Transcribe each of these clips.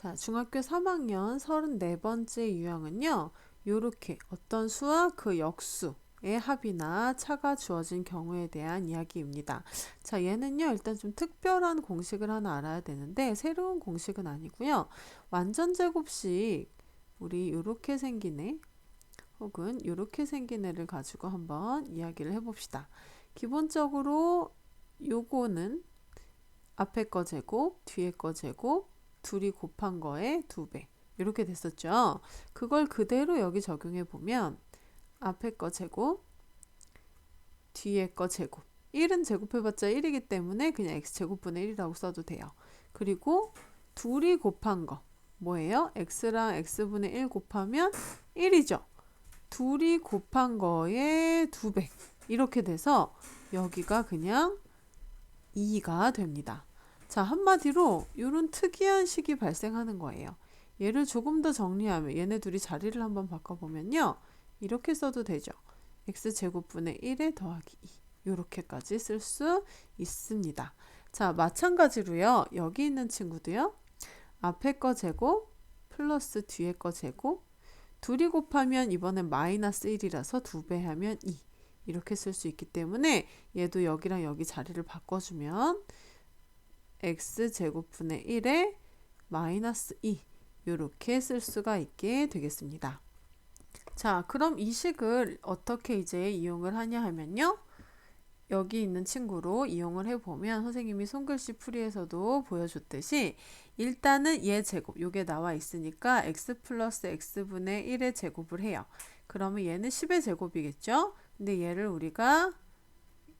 자, 중학교 3학년 34번째 유형은요. 요렇게 어떤 수와 그 역수 의 합이나 차가 주어진 경우에 대한 이야기입니다. 자, 얘는요. 일단 좀 특별한 공식을 하나 알아야 되는데 새로운 공식은 아니고요. 완전 제곱식 우리 요렇게 생긴 애 혹은 요렇게 생긴 애를 가지고 한번 이야기를 해봅시다. 기본적으로 요거는 앞에 거 제곱, 뒤에 거 제곱, 둘이 곱한 거에 두 배. 이렇게 됐었죠. 그걸 그대로 여기 적용해 보면 앞에 거 제곱, 뒤에 거 제곱. 1은 제곱해봤자 1이기 때문에 그냥 x제곱분의 1이라고 써도 돼요. 그리고 둘이 곱한 거 뭐예요? x랑 x분의 1 곱하면 1이죠. 둘이 곱한 거에 두 배. 이렇게 돼서 여기가 그냥 2가 됩니다. 자, 한마디로 이런 특이한 식이 발생하는 거예요. 얘를 조금 더 정리하면 얘네 둘이 자리를 한번 바꿔보면요. 이렇게 써도 되죠. x제곱분의 1에 더하기 2. 이렇게까지 쓸 수 있습니다. 자, 마찬가지로요. 여기 있는 친구도요. 앞에 거 제곱 플러스 뒤에 거 제곱 둘이 곱하면 이번엔 마이너스 1이라서 두 배 하면 2. 이렇게 쓸 수 있기 때문에 얘도 여기랑 여기 자리를 바꿔주면 x제곱분의 1에 마이너스 2 이렇게 쓸 수가 있게 되겠습니다. 자, 그럼 이 식을 어떻게 이제 이용을 하냐 하면요. 여기 있는 친구로 이용을 해보면 선생님이 손글씨 풀이에서도 보여줬듯이 일단은 얘 제곱, 요게 나와 있으니까 x 플러스 x분의 1의 제곱을 해요. 그러면 얘는 10의 제곱이겠죠? 근데 얘를 우리가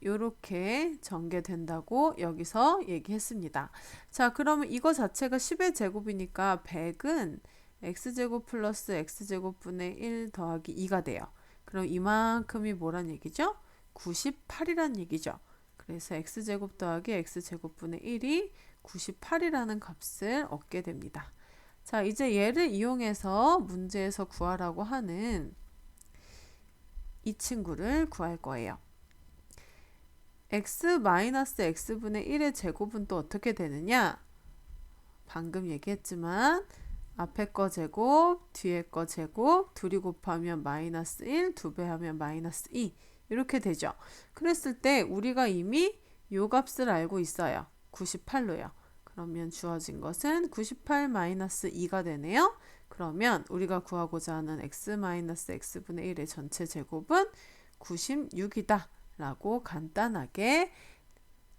이렇게 전개된다고 여기서 얘기했습니다. 자, 그러면 이거 자체가 10의 제곱이니까 100은 x제곱 플러스 x제곱분의 1 더하기 2가 돼요. 그럼 이만큼이 뭐란 얘기죠? 98이란 얘기죠. 그래서 x제곱 더하기 x제곱분의 1이 98이라는 값을 얻게 됩니다. 자, 이제 얘를 이용해서 문제에서 구하라고 하는 이 친구를 구할 거예요. X-x분의 1의 제곱은 또 어떻게 되느냐? 방금 얘기했지만 앞에 거 제곱, 뒤에 거 제곱, 둘이 곱하면 마이너스 1, 두 배 하면 마이너스 2 이렇게 되죠. 그랬을 때 우리가 이미 요 값을 알고 있어요. 98로요. 그러면 주어진 것은 98 마이너스 2가 되네요. 그러면 우리가 구하고자 하는 x 마이너스 x분의 1의 전체 제곱은 96이다. 라고 간단하게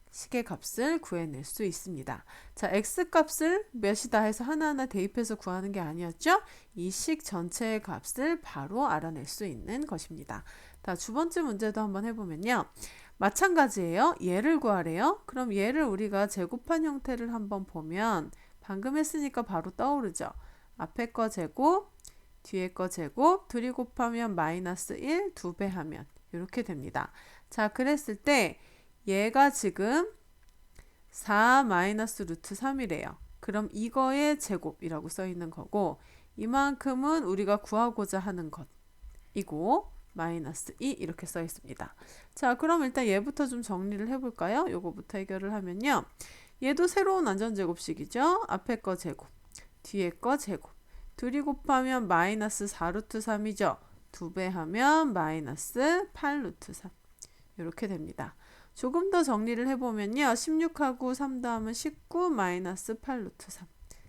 식의 값을 구해낼 수 있습니다. 자, x 값을 몇이다 해서 하나하나 대입해서 구하는 게 아니었죠? 이 식 전체의 값을 바로 알아낼 수 있는 것입니다. 자, 두 번째 문제도 한번 해보면요. 마찬가지예요. 얘를 구하래요. 그럼 얘를 우리가 제곱한 형태를 한번 보면 방금 했으니까 바로 떠오르죠. 앞에 거 제곱, 뒤에 거 제곱, 둘이 곱하면 마이너스 1, 두 배 하면 이렇게 됩니다. 자, 그랬을 때 얘가 지금 4 마이너스 루트 3이래요. 그럼 이거의 제곱이라고 써 있는 거고 이만큼은 우리가 구하고자 하는 것이고 마이너스 2 이렇게 써 있습니다. 자, 그럼 일단 얘부터 좀 정리를 해볼까요? 요거부터 해결을 하면요. 얘도 새로운 완전제곱식이죠. 앞에 거 제곱, 뒤에 거 제곱. 둘이 곱하면 마이너스 4루트 3이죠. 두 배 하면 마이너스 8루트 3. 이렇게 됩니다. 조금 더 정리를 해보면요. 16하고 3 더하면 19 마이너스 8 루트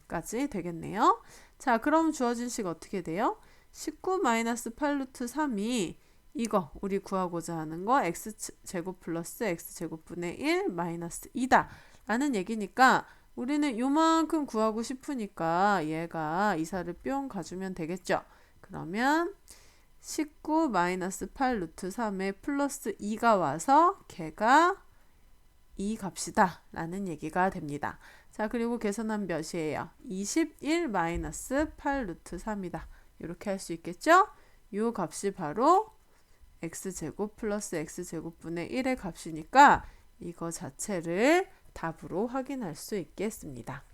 3까지 되겠네요. 자, 그럼 주어진 식 어떻게 돼요? 19 마이너스 8 루트 3이 이거 우리 구하고자 하는 거 x제곱 플러스 x제곱분의 1 마이너스 2다 라는 얘기니까 우리는 요만큼 구하고 싶으니까 얘가 이사를 뿅 가주면 되겠죠. 그러면 19 마이너스 8 루트 3에 플러스 2가 와서 걔가 2 값이다 라는 얘기가 됩니다. 자 그리고 계산한 몇이에요? 21 마이너스 8 루트 3이다. 이렇게 할 수 있겠죠? 이 값이 바로 x제곱 플러스 x제곱분의 1의 값이니까 이거 자체를 답으로 확인할 수 있겠습니다.